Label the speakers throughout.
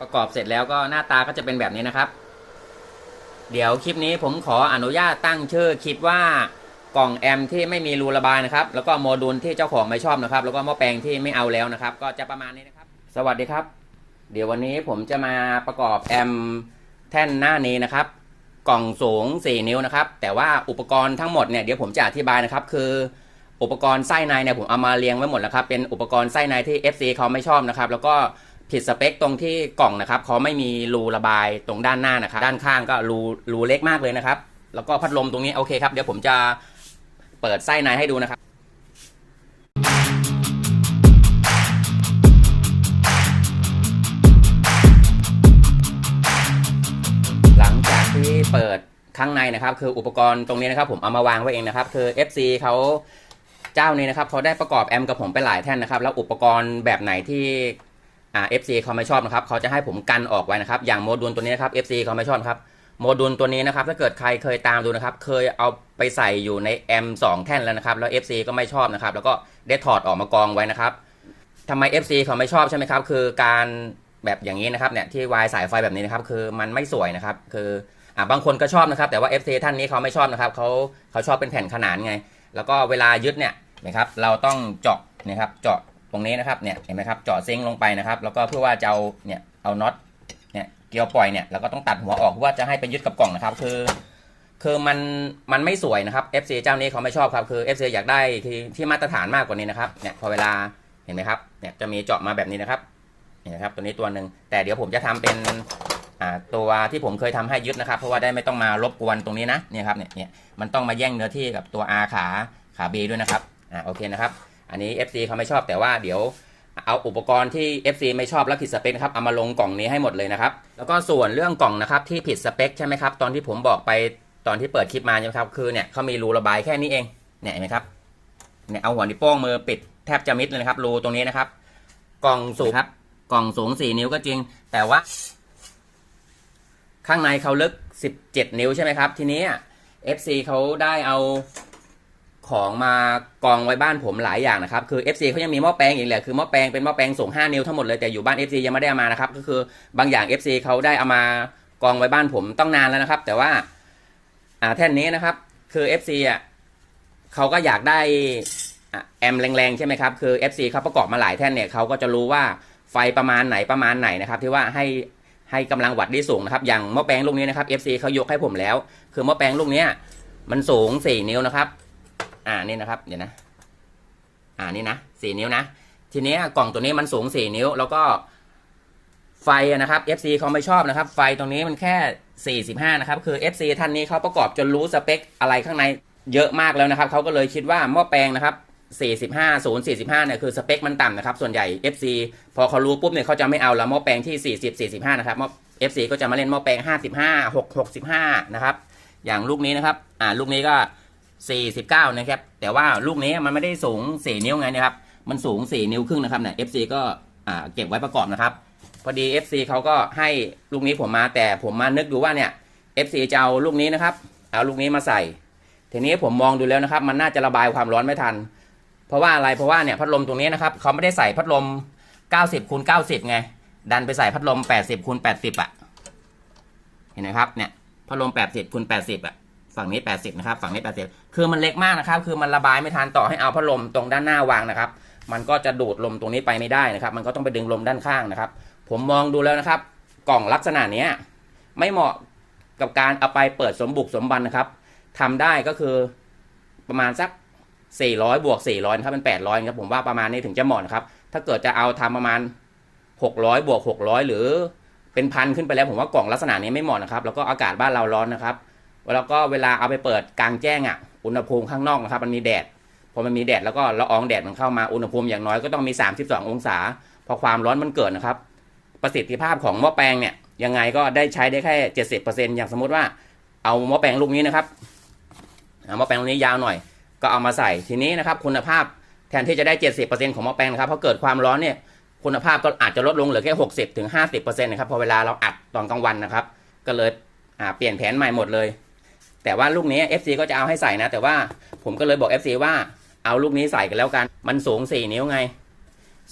Speaker 1: ประกอบเสร็จแล้วก็หน้าตาก็จะเป็นแบบนี้นะครับ เดี๋ยวคลิปนี้ผมขออนุญาตตั้งชื่อคลิปว่ากล่องแอมที่ไม่มีรูระบายนะครับ แล้วก็โมดูลที่เจ้าของไม่ชอบนะครับ แล้วก็หม้อแปลงที่ไม่เอาแล้วนะครับ ก็จะประมาณนี้นะครับ สวัสดีครับ เดี๋ยววันนี้ผมจะมาประกอบแอมแท่นหน้านี้นะครับ กล่องสูง 4 นิ้วนะครับ แต่ว่าอุปกรณ์ทั้งหมดเนี่ยเดี๋ยวผมจะอธิบายนะครับ คืออุปกรณ์ไส้ในเนี่ยผมเอามาเรียงไว้หมดแล้วครับ เป็นอุปกรณ์ไส้ในที่ FC เขาไม่ชอบนะครับ แล้วก็ ผิดสเปคตรงที่กล่องนะครับเขาไม่มีรูระบายตรงด้านหน้านะครับด้านข้างก็รูรูเล็กมากเลยนะครับ แล้วก็พัดลมตรงนี้โอเคครับเดี๋ยวผมจะเปิดไส้ในให้ดูนะครับหลังจากที่เปิดข้างในนะครับ คืออุปกรณ์ตรงนี้นะครับ ผมเอามาวางไว้เองนะครับ คือ FC เขาเจ้านี้นะครับเขาได้ประกอบแอมกับผมไปหลายแท่นนะครับ แล้วอุปกรณ์แบบไหนที่ อ่า FC เขาไม่ชอบนะครับเขาจะให้ผมกันออกไว้นะครับ อย่างโมดูลตัวนี้นะครับ FC เขาไม่ชอบครับโมดูลตัวนี้นะครับถ้าเกิดใครเคยตามดูนะครับ เคยเอาไปใส่อยู่ในแอมสองแท่นแล้วนะครับ แล้ว FC ก็ไม่ชอบนะครับ แล้วก็ได้ถอดออกมากองไว้นะครับทำไม FC เขาไม่ชอบใช่ไหมครับ คือการแบบอย่างนี้นะครับเนี่ยที่วายสายไฟแบบนี้นะครับ คือมันไม่สวยนะครับ คืออ่าบางคนก็ชอบนะครับ แต่ว่า FC ท่านนี้เขาไม่ชอบนะครับเขาเขาชอบเป็นแผ่นขนานไง แล้วก็เวลายึดเนี่ยนะครับ เราต้องเจาะนะครับ เจาะ ตรงนี้นะครับเนี่ยเห็นไหมครับเจาะซิงลงไปนะครับ แล้วก็เพื่อว่าจะเอาเนี่ยเอาน็อตเนี่ยเกลียวปล่อยเนี่ยเราก็ต้องตัดหัวออกเพื่อว่าจะให้ไปยึดกับกล่องนะครับ คือ คือมันมันไม่สวยนะครับ FC เจ้านี้เขาไม่ชอบครับคือ FC อยากได้ที่ที่มาตรฐานมากกว่านี้นะครับเนี่ยพอเวลาเห็นไหมครับเนี่ยจะมีเจาะมาแบบนี้นะครับนี่นะครับตัวนี้ตัวหนึ่งแต่เดี๋ยวผมจะทำเป็นอ่าตัวที่ผมเคยทำให้ยึดนะครับ เพราะว่าได้ไม่ต้องมารบกวนตรงนี้นะเนี่ยครับเนี่ยเนี่ยมันต้องมาแย่งเนื้อที่กับตัว R ขาขา B ด้วยนะครับอ่าโอเคนะครับ อันนี้ FC เขาไม่ชอบแต่ว่าเดี๋ยวเอาอุปกรณ์ที่ FC ไม่ชอบและผิดสเปคครับเอามาลงกล่องนี้ให้หมดเลยนะครับแล้วก็ส่วนเรื่องกล่องนะครับที่ผิดสเปคใช่ไหมครับตอนที่ผมบอกไปตอนที่เปิดคลิปมาใช่ไหมครับคือเนี่ยเขามีรูระบายแค่นี้เองเนี่ยเห็นไหมครับเนี่ยเอาหัวนิ้วโป้งมือปิดแทบจะมิดเลยนะครับรูตรงนี้นะครับ กล่องสูงครับ กล่องสูง 4 นิ้วก็จริง แต่ว่า ข้างในเขาลึก 17 นิ้วใช่ไหมครับ ทีนี้ FC เขาได้เอา ของมากองไว้บ้านผมหลายอย่างนะครับ คือ FC เขายังมีหม้อแปลงอีกแหละคือหม้อแปลงเป็นหม้อแปลงสูง5 นิ้วทั้งหมดเลยแต่อยู่บ้าน FC ยังไม่ได้เอามานะครับ ก็คือบางอย่าง FC เขาได้เอามากองไว้บ้านผมต้องนานแล้วนะครับ แต่ว่าอ่าแท่นนี้นะครับ คือ FC อะเขาก็อยากได้แอมแรงๆใช่ไหมครับ คือ FC เขาประกอบมาหลายแท่นเนี่ยเขาก็จะรู้ว่าไฟประมาณไหนประมาณไหนนะครับ ที่ว่าให้ให้กำลังวัตต์ได้สูงนะครับ อย่างหม้อแปลงลูกนี้นะครับ FC เขายกให้ผมแล้ว คือหม้อแปลงลูกนี้มันสูง 4 นิ้วนะครับ อ่านี่นะครับเดี๋ยวนะอ่านี่นะ4นิ้วนะทีนี้กล่องตัวนี้มันสูง4นิ้ว แล้วก็ไฟนะครับ FC เขาไม่ชอบนะครับ ไฟตรงนี้มันแค่ 45 นะครับ คือ FC ท่านนี้เขาประกอบจนรู้สเปคอะไรข้างในเยอะมากแล้วนะครับ เขาก็เลยคิดว่าหม้อแปลงนะครับ 45 0 45 เนี่ยคือสเปคมันต่ำนะครับ ส่วนใหญ่ FC พอเขารู้ปุ๊บเนี่ยเขาจะไม่เอาแล้วหม้อแปลงที่ 40 45 นะครับหม้อ FC ก็จะมาเล่นหม้อแปลง 55 6 65 นะครับ อย่างลูกนี้นะครับ อ่า ลูกนี้ก็ 49 นะครับ แต่ว่าลูกนี้มันไม่ได้สูง 4 นิ้วไงนะครับ มันสูง 4 นิ้วครึ่งนะครับเนี่ย FC ก็เก็บไว้ประกอบนะครับ พอดี FC เขาก็ให้ลูกนี้ผมมาแต่ผมมานึกดูว่าเนี่ย FC จะเอาลูกนี้นะครับ เอาลูกนี้มาใส่ ทีนี้ผมมองดูแล้วนะครับ มันน่าจะระบายความร้อนไม่ทัน เพราะว่าอะไร เพราะว่าเนี่ยพัดลมตรงนี้นะครับเขาไม่ได้ใส่พัดลม 90คูณ90 ไง ดันไปใส่พัดลม 80คูณ80 อะ เห็นไหมครับ เนี่ย พัดลม 80คูณ80 อะ ฝั่งนี้ 80 นะครับ ฝั่งนี้ 80 คือมันเล็กมากนะครับ คือมันระบายไม่ทันต่อให้เอาพัดลมตรงด้านหน้าวางนะครับ มันก็จะดูดลมตรงนี้ไปไม่ได้นะครับ มันก็ต้องไปดึงลมด้านข้างนะครับ ผมมองดูแล้วนะครับ กล่องลักษณะนี้ไม่เหมาะกับการเอาไปเปิดสมบุกสมบันนะครับทำได้ก็คือประมาณสัก 400 บวก 400ครับเป็น 800ครับผมว่าประมาณนี้ถึงจะเหมาะนะครับ ถ้าเกิดจะเอาทำประมาณ 600 บวก 600 หรือเป็นพันขึ้นไปแล้วผมว่ากล่องลักษณะนี้ไม่เหมาะนะครับ แล้วก็อากาศบ้านเราร้อนนะครับ แล้วก็เวลาเอาไปเปิดกลางแจ้งอะ อุณหภูมิข้างนอกนะครับ มันมีแดด พอมันมีแดดแล้วก็ละอองแดดมันเข้ามา อุณหภูมิอย่างน้อยก็ต้องมี 32 องศา พอความร้อนมันเกิดนะครับ ประสิทธิภาพของหม้อแปลงเนี่ย ยังไงก็ได้ใช้ได้แค่ 70%อย่างสมมติว่า เอาหม้อแปลงลูกนี้นะครับหม้อแปลงลูกนี้ยาวหน่อย ก็เอามาใส่ ทีนี้นะครับ คุณภาพแทนที่จะได้ 70%ของหม้อแปลงนะครับพอเกิดความร้อนเนี่ย คุณภาพก็อาจจะลดลงเหลือแค่ 60ถึง50%นะครับ พอเวลาเราอัดตอนกลางวันนะครับ ก็เลยอ่าเปลี่ยนแผนใหม่หมดเลย แต่ว่าลูกนี้ FC ก็จะเอาให้ใส่นะ แต่ว่าผมก็เลยบอก FC ว่าเอาลูกนี้ใส่กันแล้วกัน มันสูง4นิ้วไง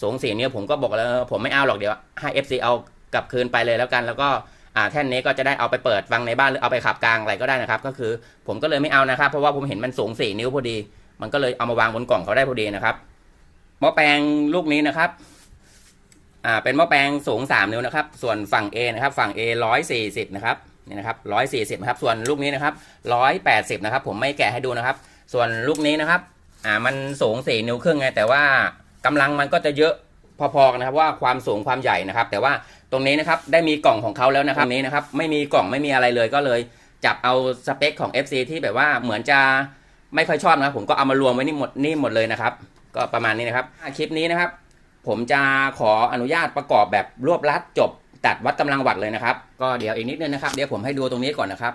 Speaker 1: สูง4นิ้วผมก็บอกแล้วผมไม่เอาหรอกเดี๋ยวให้ FC เอากลับคืนไปเลยแล้วกัน แล้วก็อ่าแท่นนี้ก็จะได้เอาไปเปิดฟังในบ้านหรือเอาไปขับกลางอะไรก็ได้นะครับ ก็คือผมก็เลยไม่เอานะครับ เพราะว่าผมเห็นมันสูงสี่นิ้วพอดี มันก็เลยเอามาวางบนกล่องเขาได้พอดีนะครับหม้อแปลงลูกนี้นะครับอ่าเป็นหม้อแปลงสูง3นิ้วนะครับ ส่วนฝั่ง A นะครับ ฝั่ง A 140นะครับ นี่นะครับ140นะครับ ส่วนลูกนี้นะครับ180นะครับ ผมไม่แกะให้ดูนะครับ ส่วนลูกนี้นะครับ อ่ามันสูง4นิ้วครึ่งไงแต่ว่ากำลังมันก็จะเยอะพอๆกันนะครับว่าความสูงความใหญ่นะครับ แต่ว่าตรงนี้นะครับได้มีกล่องของเขาแล้วนะครับนี้นะครับ ไม่มีกล่องไม่มีอะไรเลยก็เลย จับเอาสเปคของ FC ที่แบบว่าเหมือนจะไม่ค่อยชอบนะครับผมก็เอามารวมไว้นี่หมดนี่หมดเลยนะครับ ก็ประมาณนี้นะครับคลิปนี้นะครับ ผมจะขออนุญาตประกอบแบบรวบลัดจบ ตัดวัดกำลังวัตต์เลยนะครับ ก็เดี๋ยวอีกนิดนึงนะครับ เดี๋ยวผมให้ดูตรงนี้ก่อนนะครับ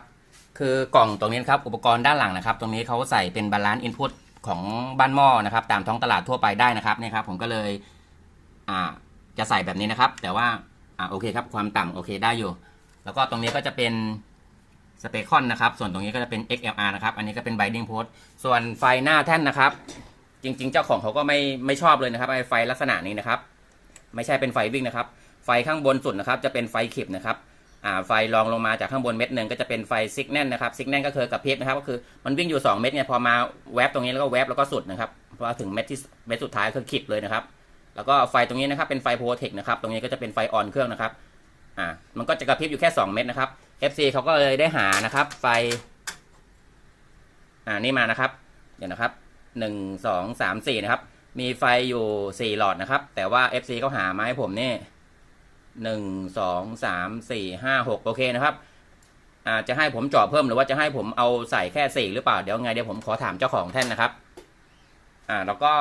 Speaker 1: คือกล่องตรงนี้นครับ อุปกรณ์ด้านหลังนะครับ ตรงนี้เขาใส่เป็นบาลานซ์อินพุตของบ้านหม้อนะครับ ตามท้องตลาดทั่วไปได้นะครับนี่ครับผมก็เลยอ่าจะใส่แบบนี้นะครับ แต่ว่าอ่าโอเคครับ ความต่ำโอเคได้อยู่ แล้วก็ตรงนี้ก็จะเป็นสเปคอนนะครับ ส่วนตรงนี้ก็จะเป็น XLR นะครับ อันนี้ก็เป็น binding post ส่วนไฟหน้าแท่นนะครับ จริง ๆ เจ้าของเขาก็ไม่ไม่ชอบเลยนะครับไอ้ไฟลักษณะนี้นะครับ ไม่ใช่เป็นไฟวิ่งนะครับ ไฟข้างบนสุดนะครับจะเป็นไฟขีบนะครับอ่าไฟรองลงมาจากข้างบนเม็ดหนึ่งก็จะเป็นไฟซิกแนนนะครับซิกแนนก็คือกระพริบนะครับก็คือมันวิ่งอยู่ 2 เม็ดเนี่ยพอมาแวบตรงนี้แล้วก็แวบแล้วก็สุดนะครับพอถึงเม็ดที่เม็ดสุดท้ายคือขีบเลยนะครับ แล้วก็ไฟตรงนี้นะครับเป็นไฟโพเทคนะครับตรงนี้ก็จะเป็นไฟออนเครื่องนะครับอ่ามันก็จะกระพริบอยู่แค่ 2 เม็ดนะครับ FC เขาก็เลยได้หานะครับ ไฟอ่านี่มานะครับเดี๋ยวนะครับหนึ่งสองสามสี่นะครับ มีไฟอยู่สี่หลอดนะครับ แต่ว่า FC เขาหามาให้ผมนี่ หนึ่งสองสามสี่ห้าหกโอเคนะครับอาจจะให้ผมเจาะเพิ่มหรือว่าจะให้ผมเอาใส่แค่สี่หรือเปล่าเดี๋ยวไงเดี๋ยวผมขอถามเจ้าของแท่นนะครับ อ่าแล้วก็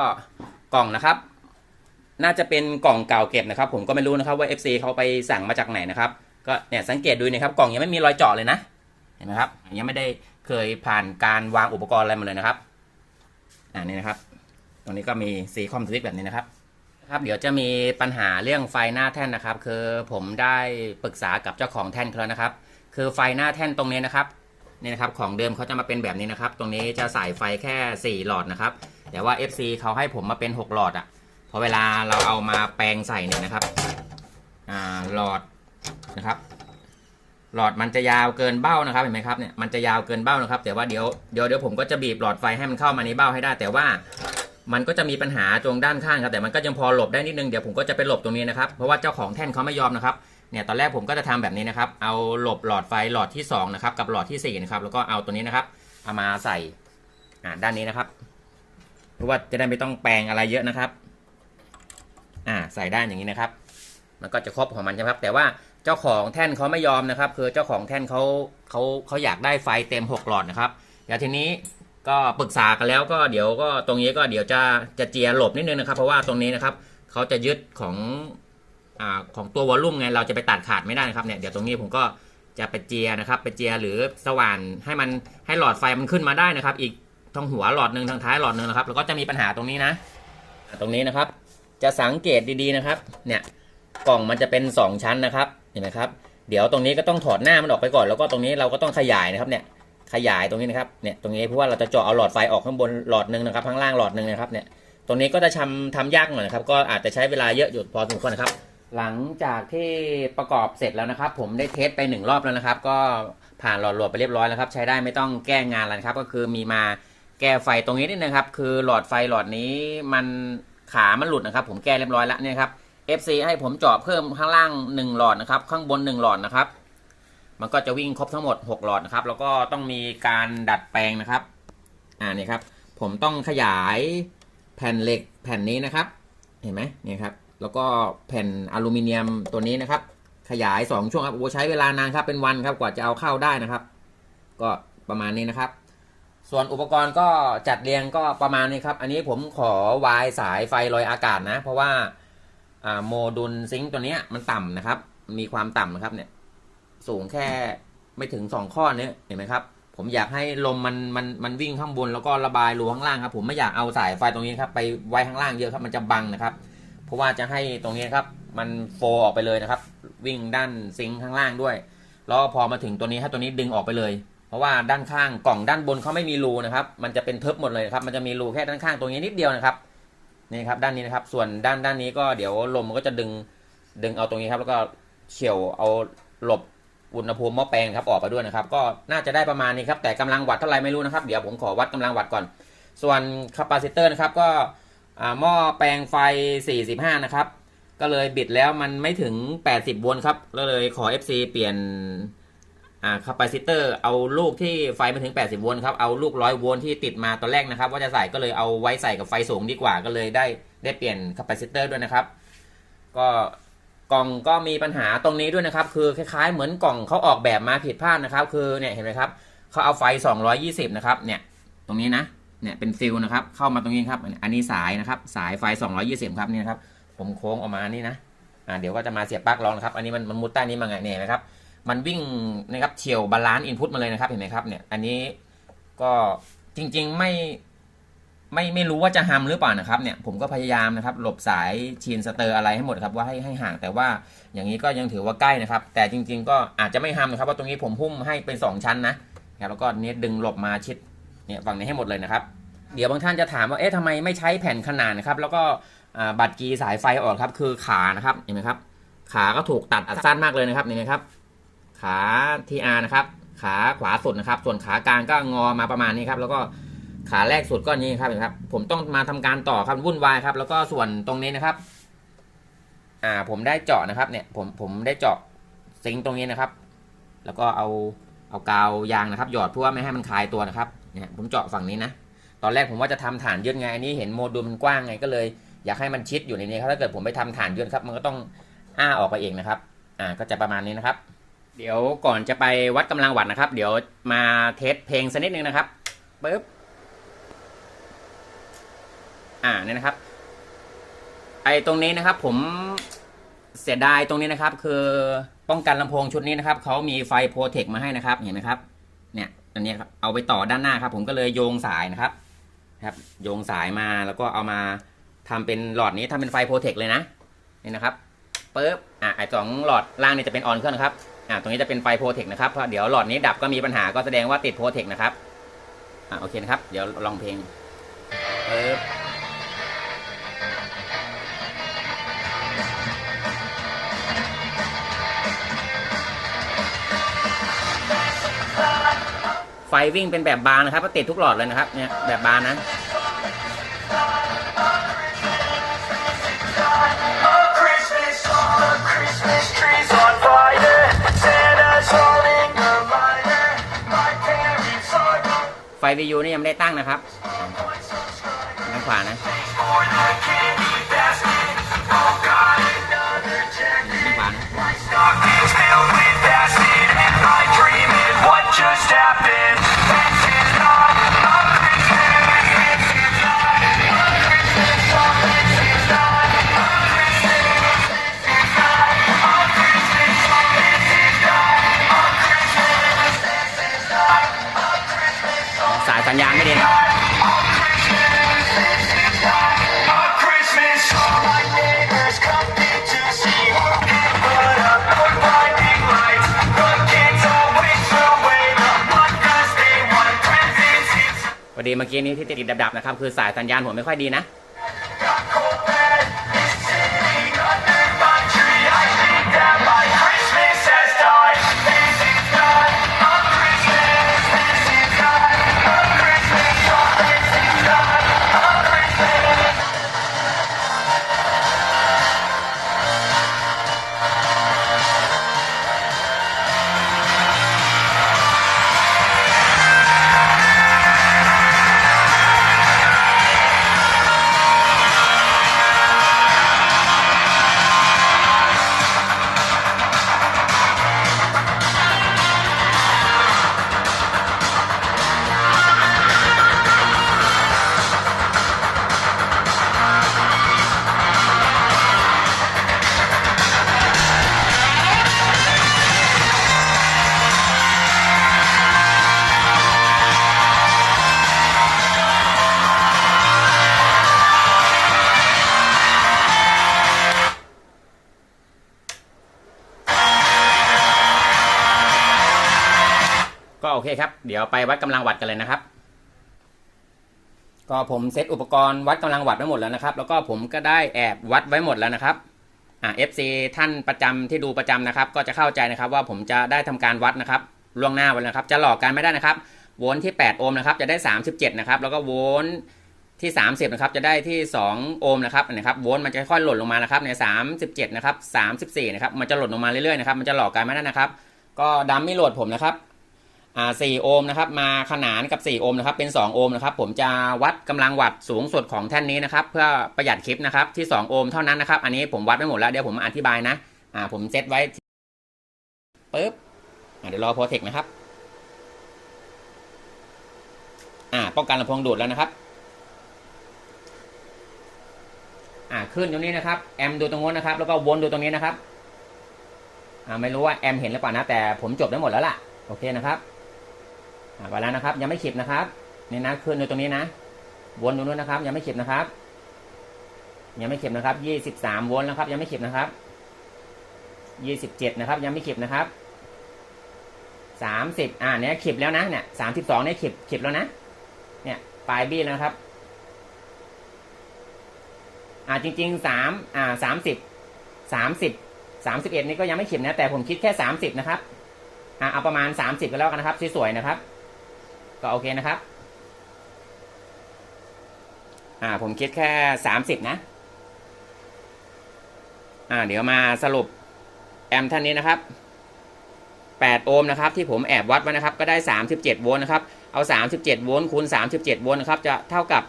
Speaker 1: กล่องนะครับ น่าจะเป็นกล่องเก่าเก็บนะครับ ผมก็ไม่รู้นะครับว่า FC เขาไปสั่งมาจากไหนนะครับ ก็เนี่ยสังเกตดูนะครับกล่องยังไม่มีรอยเจาะเลยนะเห็นไหมครับ ยังไม่ได้เคยผ่านการวางอุปกรณ์อะไรมาเลยนะครับ อ่านี่นะครับ ตรงนี้ก็มีสีคอมสวิตแบบนี้นะครับ ครับเดี๋ยวจะมีปัญหาเรื่องไฟหน้าแท่นนะครับ คือผมได้ปรึกษากับเจ้าของแท่นเขาแล้วนะครับ คือไฟหน้าแท่นตรงนี้นะครับนี่นะครับของเดิมเขาจะมาเป็นแบบนี้นะครับ ตรงนี้จะใส่ไฟแค่ 4 หลอดนะครับ แต่ว่า FC เขาให้ผมมาเป็น 6 หลอดอะ่ะพอเวลาเราเอามาแปลงใส่เนี่ยนะครับอ่าหลอดนะครับ หลอดมันจะยาวเกินเบ้านะครับเห็นไหมครับเนี่ยมันจะยาวเกินเบ้านะครับ แต่ว่าเดี๋ยวเดี๋ยวเดี๋ยวผมก็จะบีบหลอดไฟให้มันเข้ามาในเบ้าให้ได้ แต่ว่า มันก็จะมีปัญหาตรงด้านข้างครับแต่มันก็ยังพอหลบได้นิดนึงเดี๋ยวผมก็จะไปหลบตรงนี้นะครับเพราะว่าเจ้าของแท่นเขาไม่ยอมนะครับเนี่ยตอนแรกผมก็จะทำแบบนี้นะครับ เอาหลบหลอดไฟหลอดที่สองนะครับกับหลอดที่สี่นะครับแล้วก็เอาตัวนี้นะครับ เอามาใส่อ่าด้านนี้นะครับ เพราะว่าจะได้ไม่ต้องแปลงอะไรเยอะนะครับอ่าใส่ด้านอย่างนี้นะครับ มันก็จะครบของมันใช่ไหมครับ แต่ว่าเจ้าของแท่นเขาไม่ยอมนะครับ คือเจ้าของแท่นเขาเขาเขาอยากได้ไฟเต็ม 6 หลอดนะครับเดี๋ยวทีนี้ ก็ปรึกษากันแล้วก็เดี๋ยวก็ตรงนี้ก็เดี๋ยวจะจะเจียหลบนิดนึงนะครับ เพราะว่าตรงนี้นะครับเขาจะยึดของอ่าของตัววอลลุ่มไงเราจะไปตัดขาดไม่ได้นะครับเนี่ยเดี๋ยวตรงนี้ผมก็จะไปเจียนะครับ ไปเจียหรือสว่านให้มันให้หลอดไฟมันขึ้นมาได้นะครับ อีกทางหัวหลอดหนึ่งทางท้ายหลอดหนึ่งนะครับ แล้วก็จะมีปัญหาตรงนี้นะ ตรงนี้นะครับ จะสังเกตดีๆนะครับ เนี่ยกล่องมันจะเป็น 2 ชั้นนะครับเห็นไหมครับเดี๋ยวตรงนี้ก็ต้องถอดหน้ามันออกไปก่อน แล้วก็ตรงนี้เราก็ต้องขยายนะครับเนี่ย ขยายตรงนี้นะครับเนี่ยตรงนี้เพราะว่าเราจะเจาะเอาหลอดไฟออกข้างบนหลอดหนึ่งนะครับข้างล่างหลอดหนึ่งนะครับเนี่ยตรงนี้ก็จะทำทำยากหน่อยนะครับก็อาจจะใช้เวลาเยอะอยู่พอสมควรนะครับ หลังจากที่ประกอบเสร็จแล้วนะครับ ผมได้เทสไปหนึ่งรอบแล้วนะครับ ก็ผ่านหลอดหลวดไปเรียบร้อยแล้วครับ ใช้ได้ไม่ต้องแก้งานแล้วครับ ก็คือมีมาแก้ไฟตรงนี้นิดนึงครับ คือหลอดไฟหลอดนี้มันขามันหลุดนะครับ ผมแก้เรียบร้อยแล้วเนี่ยครับ FC ให้ผมเจาะเพิ่มข้างล่าง1หลอดนะครับข้างบน1หลอดนะครับ มันก็จะวิ่งครบทั้งหมด 6 หลอดนะครับ แล้วก็ต้องมีการดัดแปลงนะครับ อ่านี่ครับ ผมต้องขยายแผ่นเหล็กแผ่นนี้นะครับ เห็นไหมนี่ครับ แล้วก็แผ่นอลูมิเนียมตัวนี้นะครับ ขยาย 2 ช่วงครับโอ้ใช้เวลานานครับ เป็นวันครับ กว่าจะเอาเข้าได้นะครับ ก็ประมาณนี้นะครับ ส่วนอุปกรณ์ก็จัดเรียงก็ประมาณนี้ครับ อันนี้ผมขอวายสายไฟลอยอากาศนะ เพราะว่าโมดูลซิงค์ตัวนี้มันต่ำนะครับ มีความต่ำนะครับเนี่ย สูงแค่ไม่ถึงสองข้อเนี้ยเห็นไหมครับ ผมอยากให้ลมมันมันมันวิ่งข้างบนแล้วก็ระบายรูข้างล่างครับ ผมไม่อยากเอาสายไฟตรงนี้ครับไปไว้ข้างล่างเยอะครับมันจะบังนะครับ เพราะว่าจะให้ตรงนี้ครับ มันโฟออกไปเลยนะครับ วิ่งด้านซิงข้างล่างด้วยแล้วพอมาถึงตัวนี้ถ้าตัวนี้ดึงออกไปเลย เพราะว่าด้านข้างกล่องด้านบนเขาไม่มีรูนะครับ มันจะเป็นเทิบหมดเลยครับ มันจะมีรูแค่ด้านข้างตรงนี้นิดเดียวนะครับนี่ครับด้านนี้นะครับ ส่วนด้านด้านนี้ก็เดี๋ยวลมมันก็จะดึงดึงเอาตรงนี้ครับ แล้วก็เฉียวเอาหลบ อุณหภูมิหม้อแปลงครับออกไปด้วยนะครับ ก็น่าจะได้ประมาณนี้ครับ แต่กำลังวัดเท่าไหร่ไม่รู้นะครับ เดี๋ยวผมขอวัดกำลังวัดก่อน ส่วนคาปาซิเตอร์นะครับก็หม้อแปลงไฟ 45 นะครับ ก็เลยบิดแล้วมันไม่ถึง 80 โวลต์ครับก็เลยขอ FC เปลี่ยนคาปาซิเตอร์เอาลูกที่ไฟไม่ถึง 80 โวลต์ครับเอาลูก 100 โวลต์ที่ติดมาตอนแรกนะครับ ว่าจะใส่ก็เลยเอาไว้ใส่กับไฟสูงดีกว่า ก็เลยได้ได้เปลี่ยนคาปาซิเตอร์ด้วยนะครับ ก็ กล่องก็มีปัญหาตรงนี้ด้วยนะครับ คือคล้ายๆ เหมือนกล่องเขาออกแบบมาผิดพลาดนะครับ คือเนี่ยเห็นไหมครับเขาเอาไฟ 220 นะครับ เนี่ย ตรงนี้นะ เนี่ยเป็นฟิลนะครับ เข้ามาตรงนี้ครับ อันนี้สายนะครับ สายไฟ 220 ครับนี่นะครับ ผมโค้งออกมานี่นะ อ่า เดี๋ยวก็จะมาเสียบปลั๊กรองนะครับ อันนี้มันมันมุดใต้นี้มาไงเนี่ยเห็นไหมครับ มันวิ่งนะครับเฉียวบาลานซ์อินพุตมาเลยนะครับ เห็นไหมครับ เนี่ย อันนี้ก็จริง ๆ ไม่ ไม่ไม่รู้ว่าจะฮัมหรือเปล่านะครับเนี่ยผมก็พยายามนะครับหลบสายชีนสเตอร์อะไรให้หมดครับว่าให้ให้ห่างแต่ว่าอย่างนี้ก็ยังถือว่าใกล้นะครับ แต่จริง ๆ ก็อาจจะไม่ฮัมนะครับว่าตรงนี้ผมหุ้มให้เป็นสองชั้นนะครับแล้วก็เนี้ดึงหลบมาชิดเนี่ยฝั่งนี้ให้หมดเลยนะครับ เดี๋ยวบางท่านจะถามว่าเอ๊ะทำไมไม่ใช้แผ่นขนาดนะครับแล้วก็บัตรกีสายไฟออกครับคือขานะครับเห็นไหมครับขาก็ถูกตัดอัดสั้นมากเลยนะครับนี่นะครับ ขาทีอาร์นะครับขาขวาสุดนะครับ ส่วนขากลางก็งอมาประมาณนี้ครับแล้วก็ ขาแรกสุดก็นี้ครับเห็นครับ ผมต้องมาทำการต่อครับวุ่นวายครับ แล้วก็ส่วนตรงนี้นะครับ อ่าผมได้เจาะนะครับ เนี่ย ผมผมได้เจาะซิงค์ตรงนี้นะครับ แล้วก็เอาเอากาวยางนะครับ หยอดเพื่อไม่ให้มันคลายตัวนะครับ เนี่ย ผมเจาะฝั่งนี้นะตอนแรกผมว่าจะทำฐานยืดไงอันนี้เห็นโมดูลมันกว้างไงก็เลยอยากให้มันชิดอยู่ในนี้ครับถ้าเกิดผมไปทำฐานยืดครับ มันก็ต้องอ้าออกไปเองนะครับ อ่าก็จะประมาณนี้นะครับ เดี๋ยวก่อนจะไปวัดกำลังวัดนะครับ เดี๋ยวมาเทสเพลงสักนิดนึงนะครับปึ๊บ อ่าเนี่ยนะครับ ไอตรงนี้นะครับ ผมเสียดายตรงนี้นะครับ คือป้องกันลำโพงชุดนี้นะครับเขามีไฟโปรเทคมาให้นะครับเห็นไหมครับ เนี่ยอันนี้ครับเอาไปต่อด้านหน้าครับ ผมก็เลยโยงสายนะครับ ครับ โยงสายมาแล้วก็เอามาทำเป็นหลอดนี้ทำเป็นไฟโปรเทคเลยนะนี่นะครับปึ๊บอะไอสองหลอดล่างนี่จะเป็นออนเครื่องนะครับอ่าตรงนี้จะเป็นไฟโปรเทคนะครับเพราะเดี๋ยวหลอดนี้ดับก็มีปัญหาก็แสดงว่าติดโปรเทคนะครับอ่าโอเคนะครับ เดี๋ยวลองเพลงปึ๊บ ไฟวิ่งเป็นแบบบานนะครับก็ติดทุกหลอดเลยนะครับเนี่ยแบบบานนะไฟวิวนี่ยังไม่ได้ตั้งนะครับด้านขวานะ สายสัญญาณไม่ดี ดีเมื่อกี้นี้ที่ติดดับๆนะครับคือสายสัญญาณผมไม่ค่อยดีนะ เคครับ เดี๋ยวไปวัดกำลังวัดกันเลยนะครับ ก็ผมเซตอุปกรณ์วัดกำลังวัดไว้หมดแล้วนะครับ แล้วก็ผมก็ได้แอบวัดไว้หมดแล้วนะครับอ่า FC ท่านประจำที่ดูประจำนะครับ ก็จะเข้าใจนะครับ ว่าผมจะได้ทำการวัดนะครับล่วงหน้าไว้นะครับ จะหลอกกันไม่ได้นะครับ โวลต์ที่ 8 โอห์มนะครับ จะได้ 37 นะครับ แล้วก็โวลต์ที่ 30 นะครับ จะได้ที่ 2 โอห์มนะครับนะครับ โวลต์มันจะค่อยๆหล่นลงมานะครับใน37 นะครับ 34 นะครับ มันจะหล่นลงมาเรื่อยๆนะครับ มันจะหลอกกันไม่ได้นะครับ ก็ดัมมี่โหลดผมนะครับ อ่า4โอห์มนะครับมาขนานกับ 4 โอห์มนะครับเป็น 2 โอห์มนะครับผมจะวัดกำลังวัตต์สูงสุดของแท่นนี้นะครับเพื่อประหยัดคลิปนะครับที่ 2 โอห์มเท่านั้นนะครับอันนี้ผมวัดไม่หมดแล้วเดี๋ยวผมอธิบายนะอ่าผมเซตไว้ปึ๊บเดี๋ยวรอโปรเทคนะครับอ่าป้องกันลำโพงดูดแล้วนะครับอ่าขึ้นตรงนี้นะครับแอมดูตรงโน้นนะครับแล้วก็วนดูตรงนี้นะครับอ่าไม่รู้ว่าแอมเห็นหรือเปล่านะแต่ผมจบได้หมดแล้วล่ะโอเคนะครับ ไปแล้วนะครับ ยังไม่ขีดนะครับนี่นะขึ้นดูตรงนี้นะวนตรงนู้นนะครับ ยังไม่ขีดนะครับ ยังไม่ขีดนะครับยี่สิบสามวนนะครับ ยังไม่ขีดนะครับยี่สิบเจ็ดนะครับ ยังไม่ขีดนะครับสามสิบอ่าเนี่ยขีดแล้วนะเนี่ยสามสิบสองเนี่ยขีดขีดแล้วนะเนี่ยปลายบี้แล้วนะครับอ่าจริงๆสามอ่าสามสิบสามสิบสามสิบเอ็ดนี่ก็ยังไม่ขีดนะแต่ผมคิดแค่สามสิบนะครับอะเอาประมาณ30ก็แล้วกันนะครับสวยๆนะครับ ก็โอเคนะครับ อ่าผมคิดแค่30นะ อ่าเดี๋ยวมาสรุปแอมท่านนี้นะครับ8โอห์มนะครับที่ผมแอบวัดไว้นะครับก็ได้37โวลต์นะครับเอา37โวลต์คูณ37โวลต์นะครับจะเท่ากับ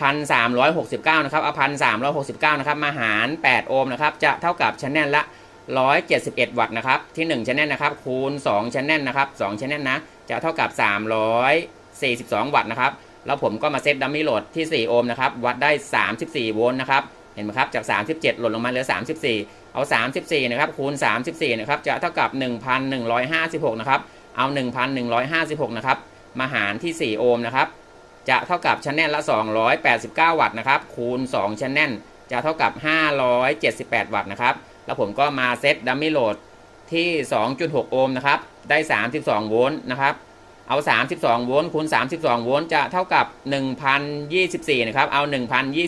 Speaker 1: 1,369นะครับเอา1,369นะครับมาหาร8โอห์มนะครับจะเท่ากับชแนลละ 171 วัตต์นะครับ ที่1ชแนลนะครับ คูณ2ชแนลนะครับ2ชแนลนะ จะเท่ากับ 342 วัตต์นะครับ แล้วผมก็มาเซตดัมมี่โหลดที่ 4 โอห์มนะครับ วัดได้ 34 โวลต์นะครับ เห็นไหมครับ จาก 37 หล่นลงมาเหลือ 34 เอา 34 นะครับ คูณ 34 นะครับ จะเท่ากับ 1,156 นะครับ เอา 1,156 นะครับ มาหารที่ 4 โอห์มนะครับ จะเท่ากับชั้นแนลละ 289 วัตต์นะครับ คูณ 2ชแนลจะเท่ากับ 578 วัตต์นะครับ แล้วผมก็มาเซตดัมมี่โหลดที่ 2.6 โอห์มนะครับ ได้ 32 โวลต์นะครับ เอา 32 โวลต์คูณ 32 โวลต์จะเท่ากับ 1,024 นะครับ เอา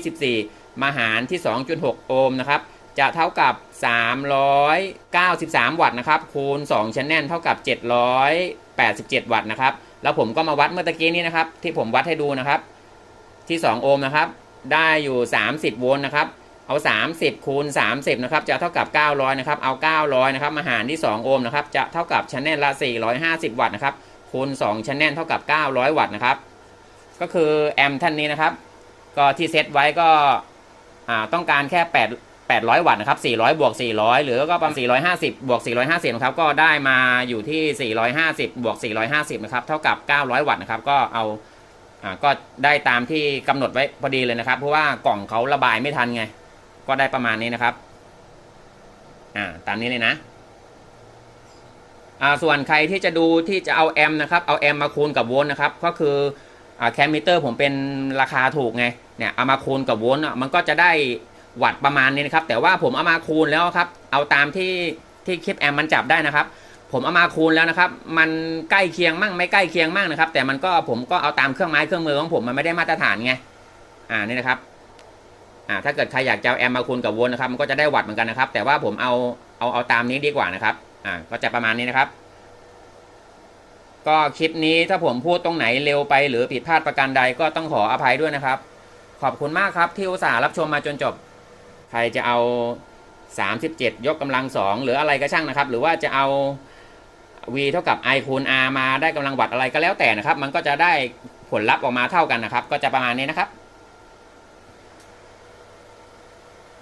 Speaker 1: 1,024 มาหารที่ 2.6 โอห์มนะครับ จะเท่ากับ 393 วัตต์นะครับ คูณ 2 ชั้นแน่นเท่ากับ 787 วัตต์นะครับ แล้วผมก็มาวัดเมื่อตะกี้นี้นะครับ ที่ผมวัดให้ดูนะครับ ที่ 2 โอห์มนะครับ ได้อยู่ 30 โวลต์นะครับ เอา 30คูณ30นะครับจะเท่ากับ 900นะครับเอา 900นะครับมาหารที่ 2 โอห์มนะครับจะเท่ากับชันแนลละ 450 วัตต์นะครับคูณ2ชันแนลเท่ากับ 900 วัตต์นะครับก็คือแอมป์ท่านนี้นะครับ ก็ที่เซตไว้ก็ต้องการแค่ 8 800 วัตต์นะครับ 400 บวก 400 หรือก็ประมาณ 450 บวก 450 นะครับ ก็ได้มาอยู่ที่ 450 บวก 450 นะครับ เท่ากับ 900 วัตต์นะครับ ก็เอา อ่า ก็ได้ตามที่กำหนดไว้พอดีเลยนะครับ เพราะว่ากล่องเขาระบายไม่ทันไง ก็ได้ประมาณนี้นะครับอ่าตามนี้เลยนะอ่าส่วนใครที่จะดูที่จะเอาแอมนะครับเอาแอมมาคูณกับโวลต์นะครับก็คืออ่าแคมมิเตอร์ผมเป็นราคาถูกไงเนี่ยเอามาคูณกับโวลต์มันก็จะได้วัตต์ประมาณนี้นะครับแต่ว่าผมเอามาคูณแล้วครับเอาตามที่ที่คลิปแอมมันจับได้นะครับ ผมเอามาคูณแล้วนะครับ มันใกล้เคียงมั่งไม่ใกล้เคียงมั่งนะครับ แต่มันก็ผมก็เอาตามเครื่องไม้เครื่องมือของผมมันไม่ได้มาตรฐานไงอ่านี่นะครับ อ่าถ้าเกิดใครอยากจะแอมมาคูณกับโวลต์นะครับมันก็จะได้วัตต์เหมือนกันนะครับ แต่ว่าผมเอาเอาเอาตามนี้ดีกว่านะครับอ่าก็จะประมาณนี้นะครับ ก็คลิปนี้ถ้าผมพูดตรงไหนเร็วไปหรือผิดพลาดประการใดก็ต้องขออภัยด้วยนะครับ ขอบคุณมากครับที่อุตส่าห์รับชมมาจนจบ ใครจะเอา 37 ยกกำลังสองหรืออะไรก็ช่างนะครับ หรือว่าจะเอา v เท่ากับ i คูณ r มาได้กำลังวัตต์อะไรก็แล้วแต่นะครับ มันก็จะได้ผลลัพธ์ออกมาเท่ากันนะครับ ก็จะประมาณนี้นะครับ